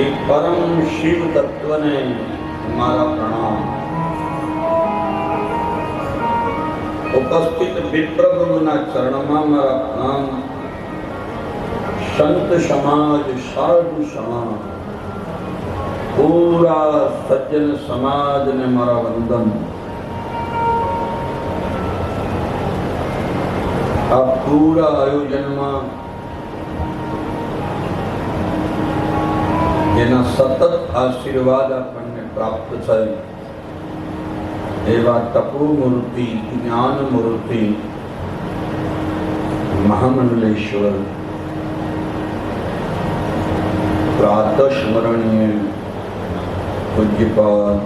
એ પરમ શિવ તત્વને મારા પ્રણામ. ઉપસ્થિત વિપ્રભુના ચરણમાં મારા પ્રણામ. સંત સમાજ, સાધુ સમાજ, પૂરા સજ્જન સમાજને મારા વંદન. આ પૂરા આયોજનમાં જેના સતત આશીર્વાદ આપણને પ્રાપ્ત થાય. એવા જ્ઞાન મૂર્તિ મહામંડલેશ્વર. પ્રાતસ્મરણીય પૂજ્યપાદ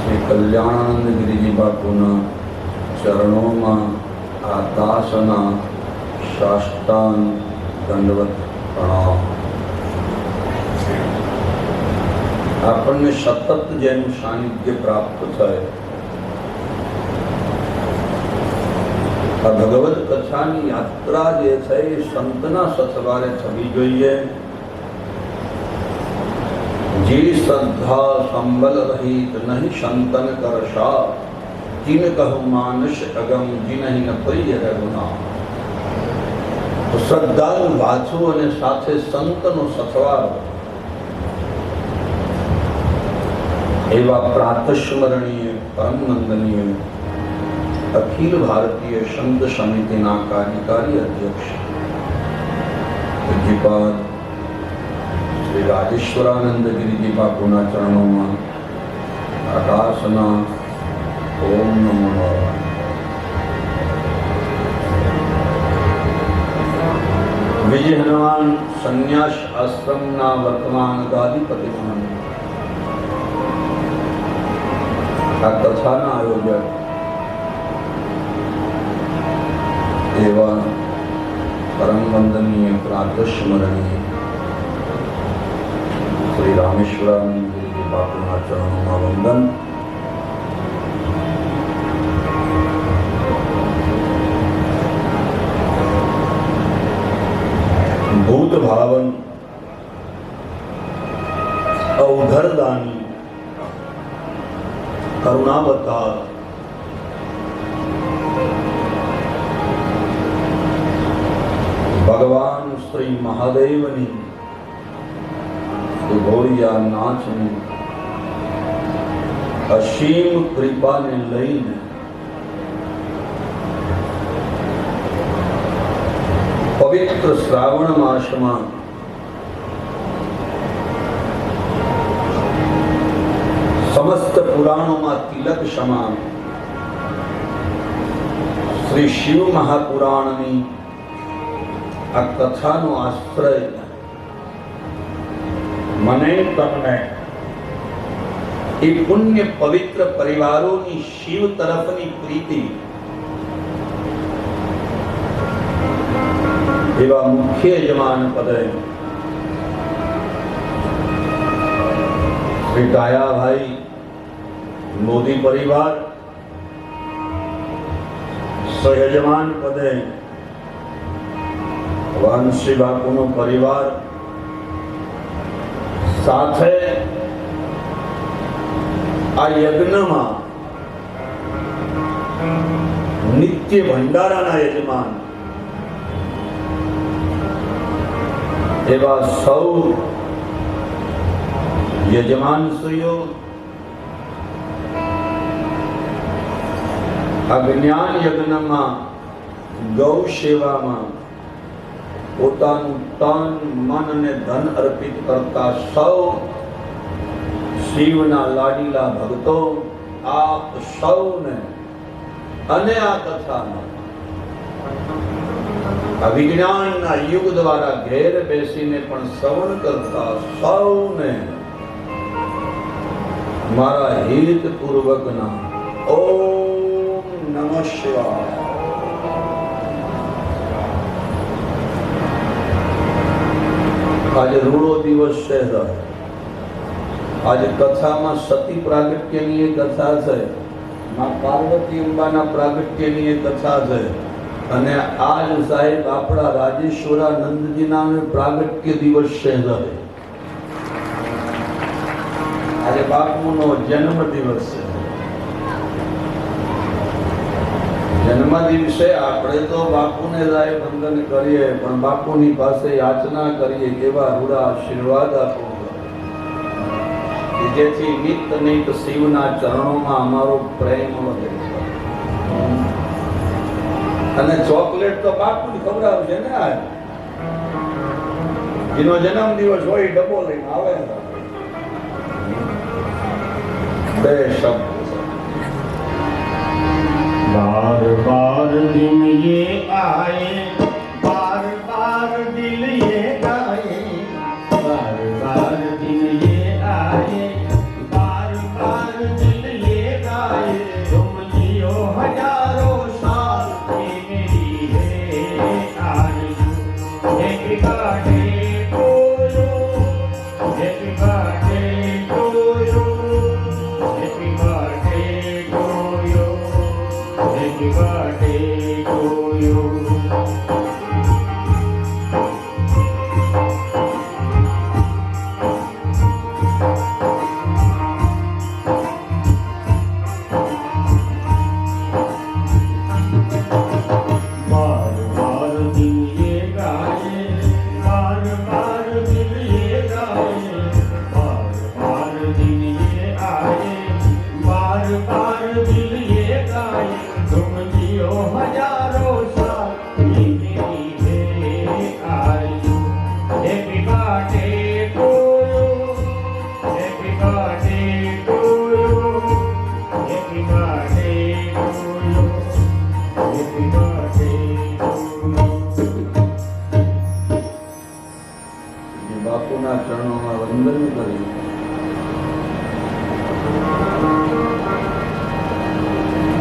શ્રી કલ્યાણાનંદ ગિરિજી બાપુના ચરણોમાં આ દાસના સાષ્ટાંગ દંડવત પ્રણામ. આપણને સતત જેનું સાનિધ્ય પ્રાપ્ત થાય આ ભગવત કથાની યાત્રા જે છે એ સંતના સથવારે થવી જોઈએ જે શ્રદ્ધા સંબલ રહિત નહીં સંતન કરશા जिन कहु मानस अगम जिनहि ન પ્રિય રઘુના તો શ્રદ્ધાળુ વાંચવું અને સાથે સંતનો સથવાર એવા પ્રાતસ્મરણીય, પરમનંદનીય, અખિલ ભારતીય સંત સમિતિના કાર્યકારી અધ્યક્ષ પૂજ્યપાદ શ્રી રાજેશ્વરાનંદ ગિરિજી બાપુના ચરણોમાં આકાશના ઓમ નમો વિજય હનુમાન સંન્યાસ આશ્રમના વર્તમાન ગાદીપતિ આ કથાના આયોજક એવા પરમ વંદનીય શ્રી રામેશ્વરાનંદ બાપુના ચરણોમાં વંદન ભગવાન શ્રી મહાદેવની ઘોડિયા નાચની અસીમ કૃપાને લઈને પવિત્ર શ્રાવણ માસમાં સમસ્ત પુરાણોમાં તિલક સમાન શ્રી શિવ મહાપુરાણની આ કથાનો આશ્રય મને તમને એ પુણ્ય પવિત્ર પરિવારોની શિવ તરફની પ્રીતિ એવા મુખ્ય યજમાન પદે શ્રી ડાયાભાઈ મોદી પરિવાર સહયજમાન પદે વાનસી બાપુનો પરિવાર સાથે આ યજ્ઞમાં નિત્ય ભંડારાના યજમાન એવા સૌ યજમાનશ્રીઓ આ જ્ઞાન યજ્ઞમાં ગૌ સેવામાં પોતાનું તન મન અને ધન અર્પિત કરતા સૌ શિવના લાડીલા ભક્તો આપ સૌને અને આ કથામાં આ વિજ્ઞાનના યુગ દ્વારા ઘેર બેસીને પણ શ્રવણ કરતા સૌને મારા હિત પૂર્વકના ઓમ નમઃ શિવાય આજે રૂડો દિવસ છે આજે કથામાં સતી પ્રાગટ્યની એ કથા છે. માં પાર્વતી અંબાના પ્રાગટ્યની એ કથા છે. અને આજ સાહેબ આપણા રાજેશ્વરાનંદજીના પ્રાગટ્ય દિવસ છે આજે બાપુનો જન્મ દિવસ છે. જન્મ દિવસે આપણે તો બાપુને લાય વંદન કરીએ, પણ બાપુની પાસે યાચના કરીએ કેવા રૂડા આશીર્વાદ આપો. જેથી નિત નિત શિવના ચરણોમાં અમારો પ્રેમ વધે. અને ચોકલેટ તો બાપુ જ ખવડાવશે ને આ જેનો જન્મ દિવસ હોય, ડબો લઈને આવે બે શબ્દ. बार बार दिन ये आए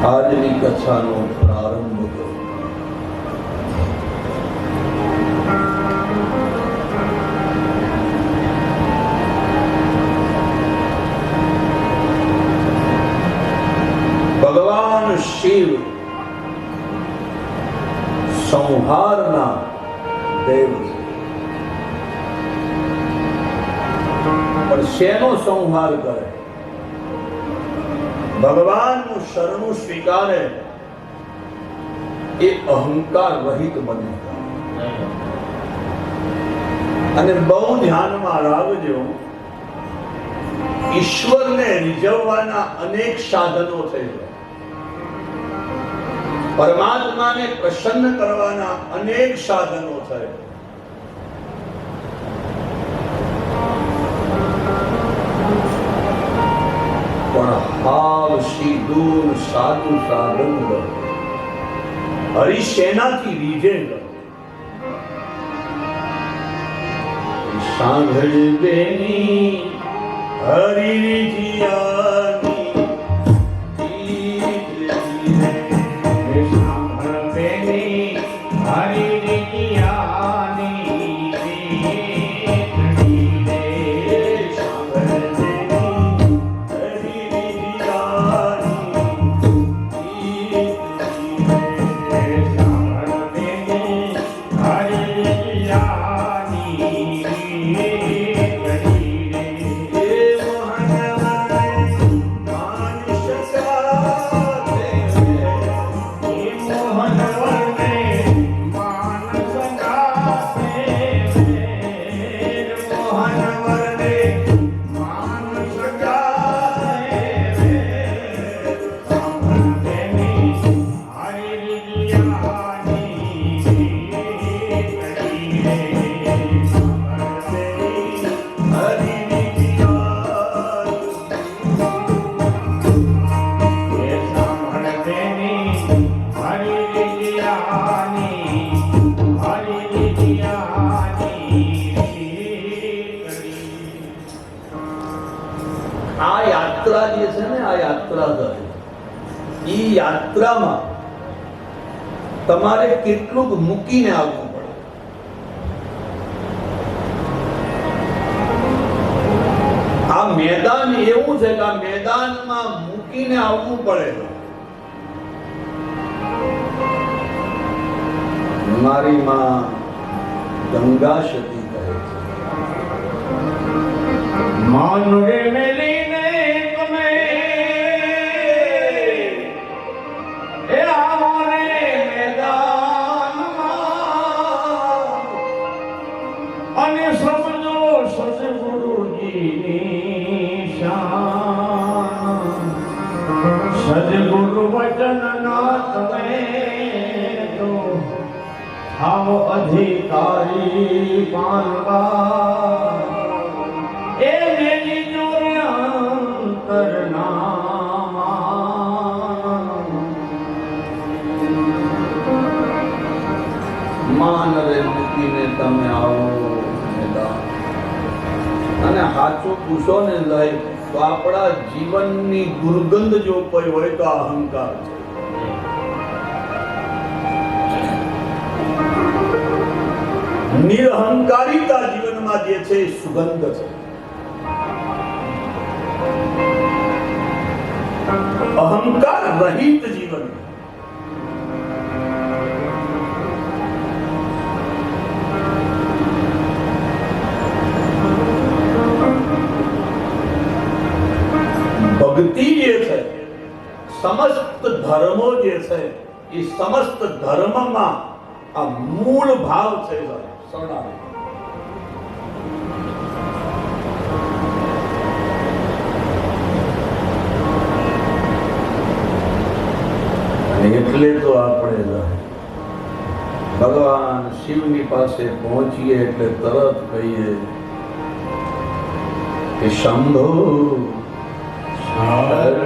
આજની કથાનો પ્રારંભ કર્યો ભગવાન શિવ સંહારના દેવ છે પણ શેનો સંહાર કરે ભગવાનનું શરણું સ્વીકારે એ અહંકાર રહિત બને. અને બહુ ધ્યાનમાં રાખજો, ઈશ્વરને રીઝવવાના અનેક સાધનો થઈ છે પરમાત્માને પ્રસન્ન કરવાના અનેક સાધનો થયા. પણ હાવ સીધું સાધન હરિસેનાથી રીઝે લો. સાંભળ બેની હરિ જીયાની કેટલુંક મૂકીને આવવું પડે. આ મેદાન એવું છે કે આ મેદાનમાં મૂકીને આવવું પડે. મારી માં ગંગા સતી કહે છે. માનવે મેલીને વચન નો તમે આવો અધિકારી પાનવા એ મેરી જોર્યંતર માન રે મૂકીને તમે આવો અને સાચું પૂછો ને લઈ તો આપણા જીવનની દુર્ગંધ જો કોઈ હોય તો અહંકાર છે. નિરહંકારિતા જીવનમાં જે છે સુગંધ છે. અહંકાર રહિત જીવન ભક્તિ જે છે સમસ્ત ધર્મો જે છે એ સમસ્ત ધર્મમાં આ મૂળ ભાવ છે શરણાગતિ અને એટલે તો આપણે જાય. ભગવાન શિવની પાસે પહોંચીએ એટલે તરત કહીએ કે, શંભો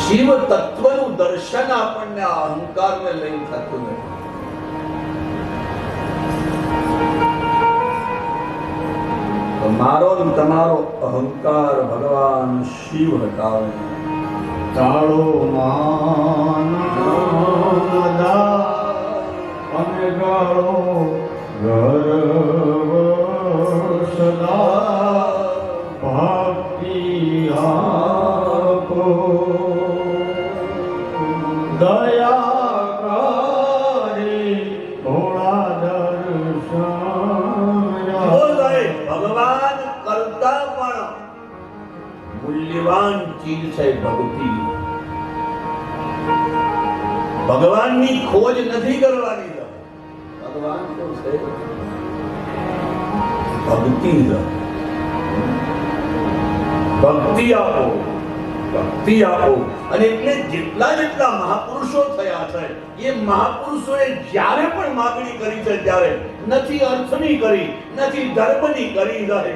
શિવ તત્વનું દર્શન આપણને આ અહંકારને લઈને થતું નથી. મારો તમારો અહંકાર ભગવાન શિવ હટાવે. તાળો અને ગાળો ગર્વ સદા. ચીજ છે ભક્તિ ભગવાનની ખોજ નથી કરવાની ભગવાન તો છે ભક્તિ ભક્તિ આપો. ભક્તિ આપો. અને એટલે જેટલા જેટલા મહાપુરુષો થયા છે એ મહાપુરુષોએ જ્યારે પણ માગણી કરી છે ત્યારે નથી અર્થની કરી નથી ધર્મની કરી રહે.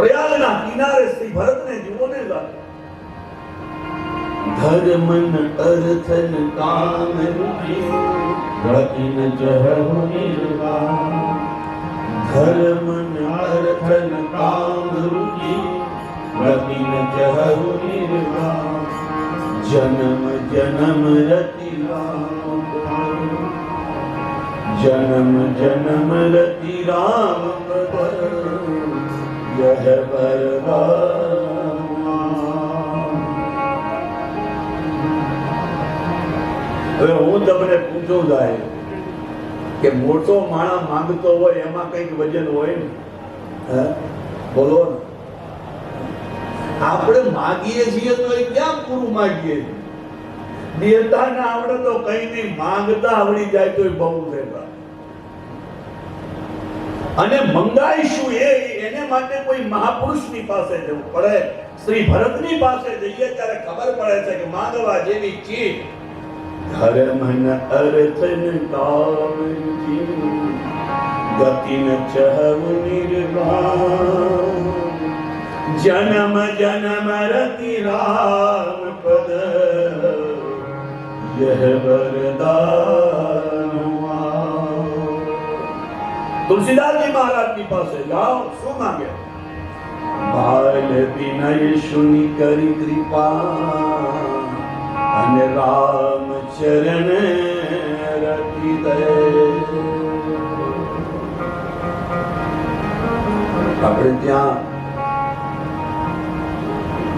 પ્રયાગના કિનારે શ્રી ભરતને જુઓ ને. ધર્મન અર્થન કામ રતિન જહુ નિર્વાણ ધર્મન અર્થન કામ રૂચિ રતિન જહુ નિર્વાણ જન્મ જન્મ રતિ જન્મ જન્મ રતિ રામ. હવે હું તમને પૂછું જાય કે મોટો માણસ માંગતો હોય એમાં કંઈક વજન હોય ને? બોલો આપણે માગીએ છીએ તો એ ક્યાં પૂરું માગીએ? દેતા ના આવડે તો કઈ નહીં, માંગતા આવડી જાય તો બહુ છે. અને મંગાઈશું એ, એને માટે કોઈ મહાપુરુષની પાસે જવું પડે. શ્રી ભરતની પાસે જઈએ ત્યારે ખબર પડે છે કે માંગવા જેવી ચીજ. ધર્મન અર્થન કામજી ગતિન ચહવ નિર્વાણ. જનમ જનમ રતિ રામ પદ યહ વરદાન. તુલસીદાસજી મહારાજની પાસે જાઓ, શું માંગે? શુનિ કરી કૃપા અને રામ ચરણ રતિ આપણે ત્યાં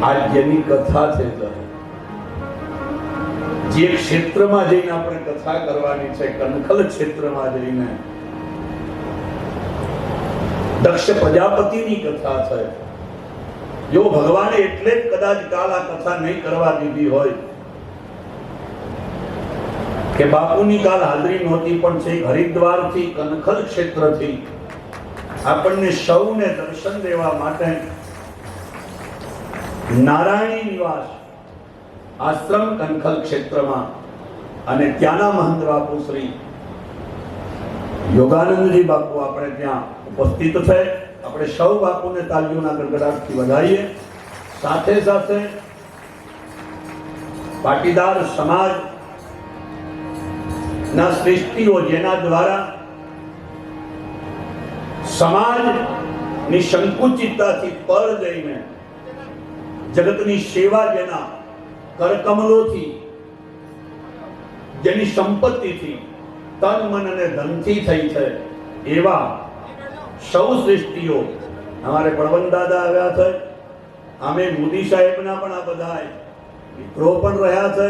આ જેની કથા છે જે ક્ષેત્રમાં જઈને આપણે કથા કરવાની છે, કનખલ ક્ષેત્રમાં જઈને દક્ષ પ્રજાપતિની કથા છે. જો ભગવાને એટલે જ કદાચ કાલ આ કથા નહીં કરવા દીધી હોય, કે બાપુની કાલ હાજરી નહોતી, પણ છે હરિદ્વારથી, કનખલ ક્ષેત્રથી આપણને સૌને દર્શન દેવા માટે નારાયણી નિવાસ, આશ્રમ કનખલ ક્ષેત્રમાં અને ત્યાંના મહંત બાપુ શ્રી યોગાનંદજી બાપુ આપણે ત્યાં ઉપસ્થિત છે. આપણે સૌ બાપુને તાલીઓના ગડગડાટથી વધારીએ. સાથે સાથે પાટીદાર સમાજ ના શ્રેષ્ઠીઓ જેના દ્વારા સમાજની સંકુચિતતાથી પર જઈને જગતની સેવા જેના કરકમલોથી, જેની સંપત્તિથી તન મન અને ધનથી થઈ છે એવા સૌ સૃષ્ટિઓ. અમારે પ્રબંધ દાદા આવ્યા છે. અમે મોદી સાહેબના પણ આ બધા મિત્રો પણ રહ્યા છે.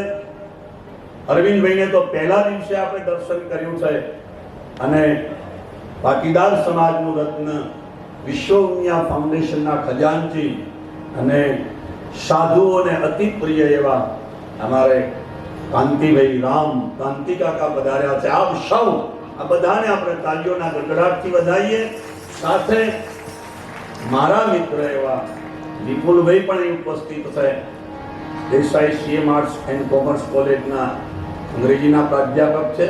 અરવિંદભાઈને તો પહેલા દિવસે આપણે દર્શન કર્યું છે. અને પાટીદાર સમાજનું રત્ન વિશ્વ ઉમિયા ફાઉન્ડેશનના ખજાનચી અને સાધુઓને અતિ પ્રિય એવા અમારે કાંતિભાઈ રામ કાંતિ કાકા પધાર્યા છે આપ સૌ આ બધાને આપણે તાલીઓના ગડગડાટથી વધાવીએ સાથે મારા મિત્ર એવા વિપુલભાઈ પણ અહીં ઉપસ્થિત છે Desai CM arts and commerce કોલેજના અંગ્રેજીના પ્રાધ્યાપક છે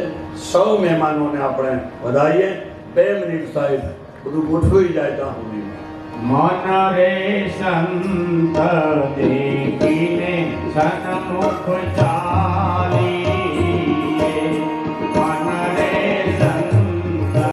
સૌ મહેમાનોને આપણે વધારીએ બે મિનિટ સાહેબ, બધું ગોઠવાઈ જાય ત્યાં સુધી. મન રે સંત મુખ ચાલી